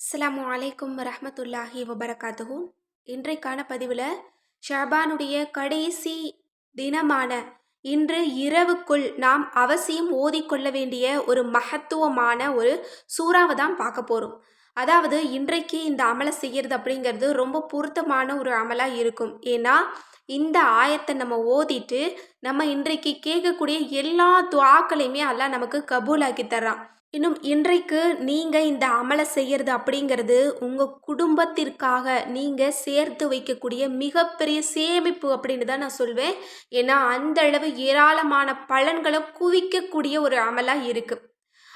அஸ்ஸலாமு அலைக்கும் ரஹமத்துல்லாஹி வபரகாத்துஹூ. இன்றைக்கான பதிவில் ஷபானுடைய கடைசி தினமான இன்று இரவுக்குள் நாம் அவசியம் ஓதிக்கொள்ள வேண்டிய ஒரு மகத்துவமான ஒரு சூறாவை தான் பார்க்க போகிறோம் அதாவது இன்றைக்கு இந்த அமலை செய்கிறது அப்படிங்கிறது ரொம்ப பொருத்தமான ஒரு அமலாக இருக்கும். ஏன்னா இந்த ஆயத்தை நம்ம ஓதிட்டு நம்ம இன்றைக்கு கேட்கக்கூடிய எல்லா துவாக்களையுமே எல்லாம் நமக்கு கபூலாக்கி தர்றான். இன்னும் இன்றைக்கு நீங்கள் இந்த அமலை செய்கிறது அப்படிங்கிறது உங்கள் குடும்பத்திற்காக நீங்கள் சேர்த்து வைக்கக்கூடிய மிகப்பெரிய சேமிப்பு அப்படின்னு தான் நான் சொல்வேன். ஏன்னா அந்த அளவு ஏராளமான பலன்களை குவிக்கக்கூடிய ஒரு அமலாக இருக்குது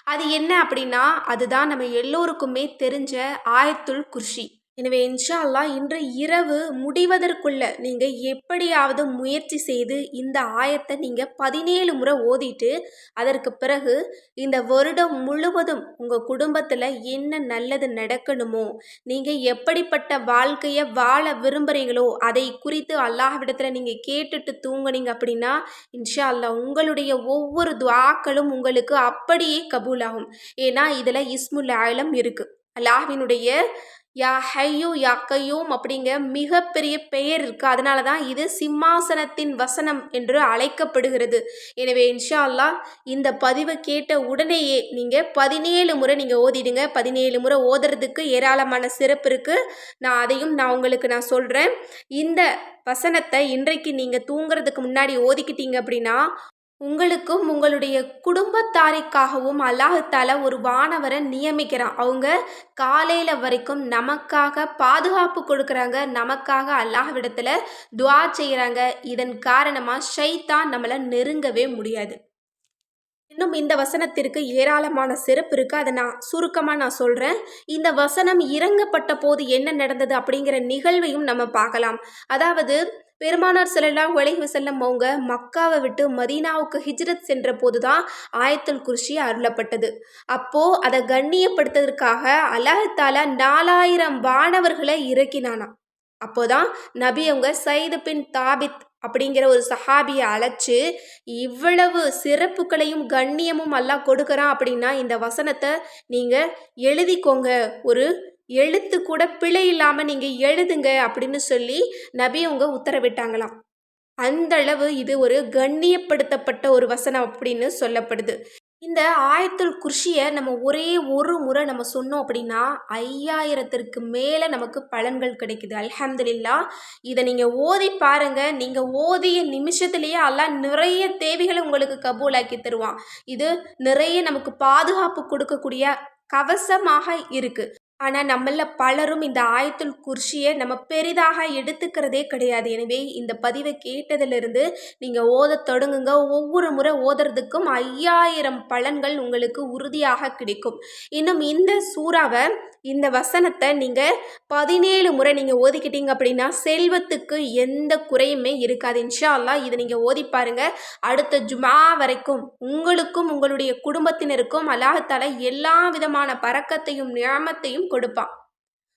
அது என்ன அப்படின்னா அதுதான் நம்ம எல்லோருக்குமே தெரிஞ்ச ஆயத்துள் குர்ஷி. எனவே இன்ஷா அல்லாஹ் இன்று இரவு முடிவதற்குள்ள நீங்கள் எப்படியாவது முயற்சி செய்து இந்த ஆயத்தை நீங்கள் பதினேழு முறை ஓதிட்டு அதற்கு பிறகு இந்த வருடம் முழுவதும் உங்கள் குடும்பத்தில் என்ன நல்லது நடக்கணுமோ நீங்கள் எப்படிப்பட்ட வாழ்க்கையை வாழ விரும்புகிறீங்களோ அதை குறித்து அல்லாஹ்விடத்தில் நீங்கள் கேட்டுட்டு தூங்குனீங்க அப்படின்னா இன்ஷா அல்லாஹ் உங்களுடைய ஒவ்வொரு துவாக்களும் உங்களுக்கு அப்படியே கபூலாகும். ஏன்னா இதில் இஸ்முல் ஆயிலம் இருக்குது அல்லாஹ்வினுடைய யா ஹையூ யா கையூம் அப்படிங்கிற மிகப்பெரிய பெயர் இருக்குது அதனால தான் இது சிம்மாசனத்தின் வசனம் என்று அழைக்கப்படுகிறது. எனவே இன்ஷா அல்லாஹ் இந்த பதிவை கேட்ட உடனேயே நீங்கள் பதினேழு முறை நீங்கள் ஓதிடுங்க. பதினேழு முறை ஓதுறதுக்கு ஏராளமான சிறப்பு இருக்குது நான் அதையும் நான் உங்களுக்கு நான் சொல்கிறேன் இந்த வசனத்தை இன்றைக்கு நீங்கள் தூங்குறதுக்கு முன்னாடி ஓதிக்கிட்டீங்க அப்படின்னா உங்களுக்கும் உங்களுடைய குடும்பத்தாரிக்காகவும் அல்லாஹால ஒரு வானவரை நியமிக்கிறான். அவங்க காலையில் வரைக்கும் நமக்காக பாதுகாப்பு கொடுக்குறாங்க. நமக்காக அல்லாஹ்விடத்தில் துவா செய்கிறாங்க இதன் காரணமாக ஷைத்தான் நம்மளை நெருங்கவே முடியாது. இன்னும் இந்த வசனத்திற்கு ஏராளமான சிறப்பு இருக்குது அதை நான் சுருக்கமாக நான் சொல்கிறேன் இந்த வசனம் இறங்கப்பட்ட போது என்ன நடந்தது அப்படிங்கிற நிகழ்வையும் நம்ம பார்க்கலாம். அதாவது பெருமானார் செல்லலாம் உலகி செல்லம் அவங்க மக்காவை விட்டு மதீனாவுக்கு ஹிஜ்ரத் சென்ற போதுதான் ஆயத்துல் குர்ஷி அருளப்பட்டது. அப்போது அதை கண்ணியப்படுத்துவதற்காக அல்லாஹால நாலாயிரம் வானவர்களை இறக்கினானா. அப்போதான் நபி அவங்க சைது பின் தாபித் அப்படிங்கிற ஒரு சஹாபியை அழைச்சு இவ்வளவு சிறப்புகளையும் கண்ணியமும் எல்லாம் கொடுக்குறான் அப்படின்னா இந்த வசனத்தை நீங்கள் எழுதிக்கோங்க. ஒரு எழுத்து கூட பிழை இல்லாமல் நீங்கள் எழுதுங்க அப்படின்னு சொல்லி நபி அவங்க உத்தரவிட்டாங்களாம். அந்த அளவு இது ஒரு கண்ணியப்படுத்தப்பட்ட ஒரு வசனம் அப்படின்னு சொல்லப்படுது. இந்த ஆயத்துல் குர்ஷியை நம்ம ஒரே ஒரு முறை நம்ம சொன்னோம் அப்படின்னா ஐயாயிரத்திற்கு மேலே நமக்கு பலன்கள் கிடைக்குது. அல்ஹம்துலில்லா இதை நீங்கள் ஓதி பாருங்கள் நீங்கள் ஓதிய நிமிஷத்துலேயே எல்லாம் நிறைய தேவைகளை உங்களுக்கு கபூலாக்கி தருவான். இது நிறைய நமக்கு பாதுகாப்பு கொடுக்கக்கூடிய கவசமாக இருக்குது ஆனால் நம்மள பலரும் இந்த ஆயத்துல் குர்ஷியை நம்ம பெரிதாக எடுத்துக்கிறதே கிடையாது. எனவே இந்த பதிவை கேட்டதிலிருந்து நீங்கள் ஓத தொடங்குங்க. ஒவ்வொரு முறை ஓதுறதுக்கும் ஐயாயிரம் பலன்கள் உங்களுக்கு உறுதியாக கிடைக்கும். இன்னும் இந்த சூறாவை இந்த வசனத்தை நீங்கள் பதினேழு முறை நீங்கள் ஓதிக்கிட்டீங்க அப்படின்னா செல்வத்துக்கு எந்த குறையுமே இருக்காது. இன்ஷா அல்லா இதை நீங்கள் ஓதி பாருங்க. அடுத்த ஜுமா வரைக்கும் உங்களுக்கும் உங்களுடைய குடும்பத்தினருக்கும் அல்லாஹத்தால எல்லா விதமான பறக்கத்தையும் நியாமத்தையும் கொடுப்பான்.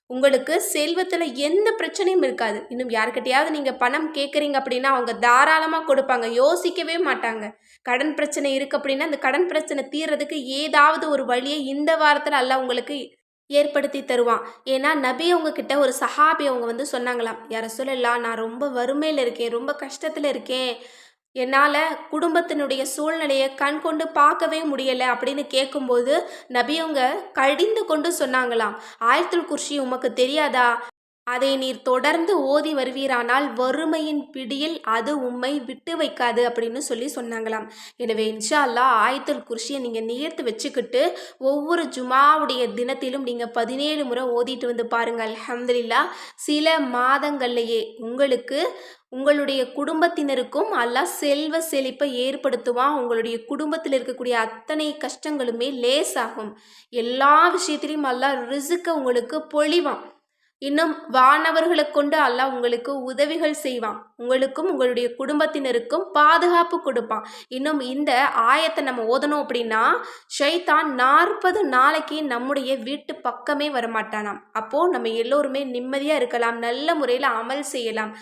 உங்களுக்கு செல்வத்தில் எந்த பிரச்சனையும் இருக்காது. இன்னும் யாருக்கிட்டையாவது நீங்கள் பணம் கேட்குறீங்க அப்படின்னா அவங்க தாராளமாக கொடுப்பாங்க. யோசிக்கவே மாட்டாங்க. கடன் பிரச்சனை இருக்குது அப்படின்னா அந்த கடன் பிரச்சனை தீர்றதுக்கு ஏதாவது ஒரு வழியை இந்த வாரத்தில் அல்ல உங்களுக்கு ஏற்படுத்தி தருவான். ஏன்னா நபி அவங்க கிட்ட ஒரு சஹாபி அவங்க வந்து சொன்னாங்களாம். யார சொல்லலாம் நான் ரொம்ப வறுமையில் இருக்கேன் ரொம்ப கஷ்டத்தில் இருக்கேன். என்னால் குடும்பத்தினுடைய சூழ்நிலையை கண் கொண்டு பார்க்கவே முடியலை அப்படின்னு கேட்கும்போது நபியவங்க கடிந்து கொண்டு சொன்னாங்களாம். ஆயத்துல் குர்ஷி உமக்கு தெரியாதா? அதை நீர் தொடர்ந்து ஓதி வருவீரானால் வறுமையின் பிடியில் அது உம்மை விட்டு வைக்காது அப்படின்னு சொல்லி சொன்னாங்களாம். எனவே இன்ஷா அல்லா குர்ஷியை நீங்கள் நேர்த்து வச்சுக்கிட்டு ஒவ்வொரு ஜுமாவுடைய தினத்திலும் நீங்கள் பதினேழு முறை ஓதிட்டு வந்து பாருங்கள் அலமதுல்லா சில மாதங்கள்லேயே உங்களுக்கு உங்களுடைய குடும்பத்தினருக்கும் அல்லாஹ் செல்வ செழிப்பை ஏற்படுத்துவான். உங்களுடைய குடும்பத்தில் இருக்கக்கூடிய அத்தனை கஷ்டங்களுமே லேசாகும். எல்லா விஷயத்திலையும் அல்லாஹ் ரிசுக்க உங்களுக்கு பொழிவான். இன்னும் வானவர்களை கொண்டு அல்லாஹ் உங்களுக்கு உதவிகள் செய்வான். உங்களுக்கும் உங்களுடைய குடும்பத்தினருக்கும் பாதுகாப்பு கொடுப்பான். இன்னும் இந்த ஆயத்தை நம்ம ஓதணும் அப்படின்னா ஷைத்தான் நாற்பது நாளைக்கு நம்முடைய வீட்டு பக்கமே வரமாட்டானாம். அப்போது நம்ம எல்லோருமே நிம்மதியாக இருக்கலாம் நல்ல முறையில் அமல் செய்யலாம்.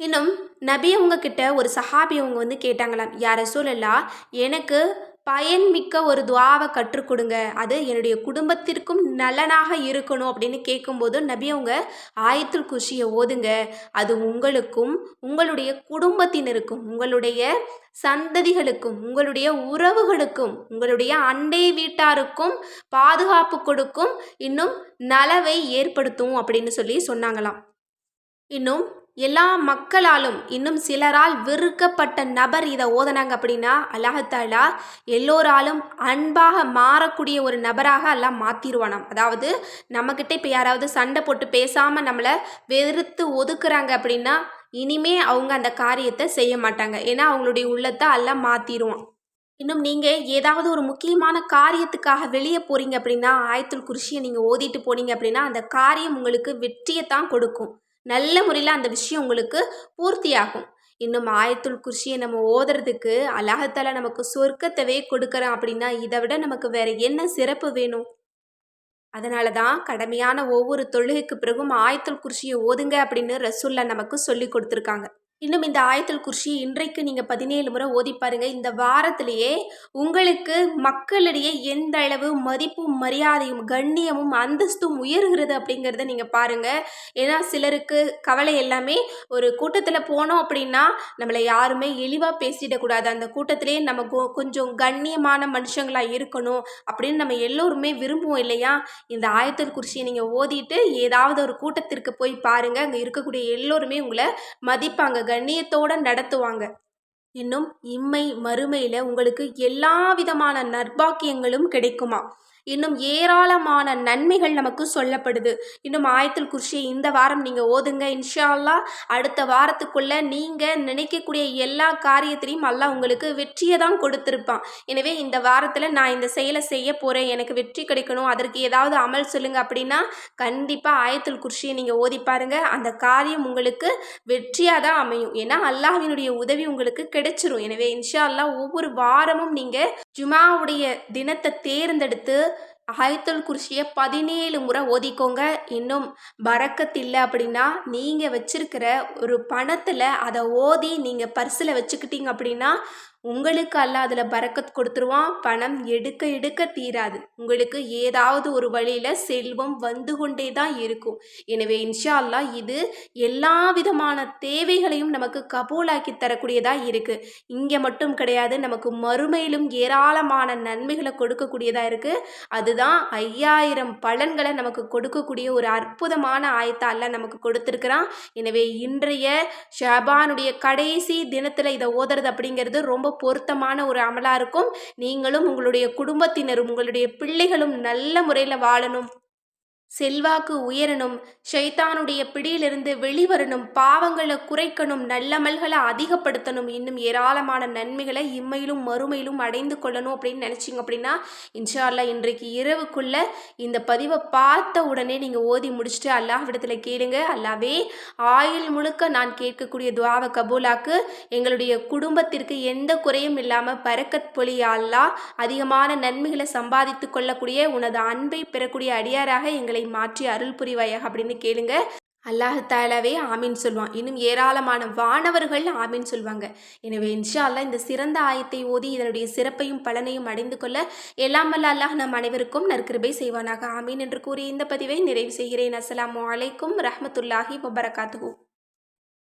இன்னும் நபி அவங்கக்கிட்ட ஒரு சஹாபி அவங்க வந்து கேட்டாங்களாம். யார சூழலா எனக்கு பயன்மிக்க ஒரு துவாவை கற்றுக் கொடுங்க. அது என்னுடைய குடும்பத்திற்கும் நலனாக இருக்கணும். அப்படின்னு கேட்கும்போது நபி அவங்க ஆயத்துல் குஷியை ஓதுங்க. அது உங்களுக்கும் உங்களுடைய குடும்பத்தினருக்கும் உங்களுடைய சந்ததிகளுக்கும் உங்களுடைய உறவுகளுக்கும் உங்களுடைய அண்டை வீட்டாருக்கும் பாதுகாப்பு கொடுக்கும் இன்னும் நலவை ஏற்படுத்தும் அப்படின்னு சொல்லி சொன்னாங்களாம். இன்னும் எல்லா மக்களாலும் இன்னும் சிலரால் வெறுக்கப்பட்ட நபர் இதை ஓதனாங்க அப்படின்னா அல்லாஹத்தாலா எல்லோராலும் அன்பாக மாறக்கூடிய ஒரு நபராக எல்லாம் மாற்றிடுவானாம் அதாவது நம்மக்கிட்ட இப்போ யாராவது சண்டை போட்டு பேசாமல் நம்மளை வெறுத்து ஒதுக்குறாங்க அப்படின்னா இனிமே அவங்க அந்த காரியத்தை செய்ய மாட்டாங்க. ஏன்னா அவங்களுடைய உள்ளத்தை எல்லாம் மாற்றிடுவான் இன்னும் நீங்கள் ஏதாவது ஒரு முக்கியமான காரியத்துக்காக வெளியே போகிறீங்க அப்படின்னா ஆயத்துல் குருஷியை நீங்கள் ஓதிட்டு போனீங்க அப்படின்னா அந்த காரியம் உங்களுக்கு வெற்றியை தான் கொடுக்கும். நல்ல முறையில் அந்த விஷயம் உங்களுக்கு பூர்த்தியாகும். இன்னும் ஆயத்துள் குர்ஷியை நம்ம ஓதுறதுக்கு அல்லாஹத்தால நமக்கு சொர்க்கத்தவே கொடுக்குறோம் அப்படின்னா இதை விட நமக்கு வேற என்ன சிறப்பு வேணும்? அதனால தான் கடமையான ஒவ்வொரு தொழுகைக்கு பிறகும் ஆயத்துள் குர்ஷியை ஓதுங்க அப்படின்னு ரசுல்லா நமக்கு சொல்லி கொடுத்துருக்காங்க. இன்னும் இந்த ஆயத்தில் குர்ஷி இன்றைக்கு நீங்கள் பதினேழு முறை ஓதி பாருங்க. இந்த வாரத்திலேயே உங்களுக்கு மக்களிடையே எந்த அளவு மதிப்பும் மரியாதையும் கண்ணியமும் அந்தஸ்தும் உயர்கிறது அப்படிங்கிறத நீங்கள் பாருங்கள் ஏன்னா சிலருக்கு கவலை எல்லாமே ஒரு கூட்டத்தில் போனோம் அப்படின்னா நம்மளை யாருமே இழிவாக பேசிடக்கூடாது அந்த கூட்டத்திலே நம்ம கொஞ்சம் கண்ணியமான மனுஷங்களாக இருக்கணும் அப்படின்னு நம்ம எல்லோருமே விரும்புவோம் இல்லையா? இந்த ஆயத்தல் குர்ஷியை நீங்கள் ஓதிட்டு ஏதாவது ஒரு கூட்டத்திற்கு போய் பாருங்கள் அங்கே இருக்கக்கூடிய எல்லோருமே உங்களை மதிப்பாங்க. கண்ணியத்தோடு நடத்துவாங்க. இன்னும் இம்மை மறுமையில் உங்களுக்கு எல்லா விதமான நற்பாக்கியங்களும் கிடைக்குமா? இன்னும் ஏராளமான நன்மைகள் நமக்கு சொல்லப்படுது. இன்னும் ஆயத்தில் குர்ஷியை இந்த வாரம் நீங்கள் ஓதுங்க. இன்ஷால்லா அடுத்த வாரத்துக்குள்ளே நீங்கள் நினைக்கக்கூடிய எல்லா காரியத்திலையும் அல்லாஹ் உங்களுக்கு வெற்றியை தான் கொடுத்துருப்பான். எனவே இந்த வாரத்தில் நான் இந்த செயலை செய்ய போகிறேன் எனக்கு வெற்றி கிடைக்கணும். அதற்கு ஏதாவது அமல் சொல்லுங்கள் அப்படின்னா கண்டிப்பாக ஆயத்தில் குர்ஷியை நீங்கள் ஓதி பாருங்கள் அந்த காரியம் உங்களுக்கு வெற்றியாக தான் அமையும். ஏன்னா அல்லாஹினுடைய உதவி உங்களுக்கு கிடைச்சிரும். எனவே இன்ஷா அல்லா ஒவ்வொரு வாரமும் நீங்கள் ஜுமாவுடைய தினத்தை தேர்ந்தெடுத்து ஆயத்துல் குர்ஷியை பதினேழு முறை ஓதிக்கோங்க. இன்னும் பறக்கத்தில்லை அப்படின்னா நீங்கள் வச்சிருக்கிற ஒரு பணத்தில் அதை ஓதி நீங்கள் பர்ஸில் வச்சுக்கிட்டீங்க அப்படின்னா உங்களுக்கு அல்ல அதில் பறக்கத் கொடுத்துருவான் பணம் எடுக்க எடுக்க தீராது. உங்களுக்கு ஏதாவது ஒரு வழியில் செல்வம் வந்து கொண்டே தான் இருக்கும். எனவே இன்ஷா அல்லா இது எல்லா விதமான தேவைகளையும் நமக்கு கபூலாக்கி தரக்கூடியதாக இருக்குது இங்கே மட்டும் கிடையாது நமக்கு மறுமையிலும் ஏராளமான நன்மைகளை கொடுக்கக்கூடியதாக இருக்குது அதுதான் ஐயாயிரம் பலன்களை நமக்கு கொடுக்கக்கூடிய ஒரு அற்புதமான ஆயத்தால நமக்கு கொடுத்துருக்குறான். எனவே இன்றைய ஷபானுடைய கடைசி தினத்தில் இதை ஓதுறது அப்படிங்கிறது ரொம்ப பொருத்தமான ஒரு அமலாக இருக்கும். நீங்களும் உங்களுடைய குடும்பத்தினரும் உங்களுடைய பிள்ளைகளும் நல்ல முறையில் வாழணும். செல்வாக்கு உயரணும் ஷைத்தானுடைய பிடியிலிருந்து வெளிவரணும் பாவங்களை குறைக்கணும் நல்லமல்களை அதிகப்படுத்தணும் இன்னும் ஏராளமான நன்மைகளை இம்மையிலும் மறுமையிலும் அடைந்து கொள்ளணும் அப்படின்னு நினச்சிங்க அப்படின்னா இன்ஷால்லா இன்றைக்கு இரவுக்குள்ள இந்த பதிவை பார்த்த உடனே நீங்கள் ஓதி முடிச்சுட்டு அல்லாஹ் விடத்தில் கேளுங்க. அல்லாவே ஆயுள் முழுக்க நான் கேட்கக்கூடிய துவாவை கபூலாக்கு எங்களுடைய குடும்பத்திற்கு எந்த குறையும் இல்லாமல் பறக்கத் பொலியால்லா அதிகமான நன்மைகளை சம்பாதித்து கொள்ளக்கூடிய உனது அன்பை பெறக்கூடிய அடியாராக எங்களை எங்களை மாற்றி அருள் புரிவாயாக அப்படின்னு கேளுங்க. அல்லாஹாலாவே ஆமீன் சொல்லுவான் இன்னும் ஏராளமான வானவர்கள் ஆமீன் சொல்லுவாங்க எனவே இன்ஷா அல்லா இந்த சிறந்த ஆயத்தை ஓதி இதனுடைய சிறப்பையும் பலனையும் அடைந்து கொள்ள எல்லாம் வல்ல அல்லாஹ் நம் அனைவருக்கும் நற்கிருபை செய்வானாக. ஆமீன் என்று கூறி இந்த பதிவை நிறைவு செய்கிறேன். அஸ்லாம் வலைக்கும் ரஹமத்துல்லாஹி வபரகாத்து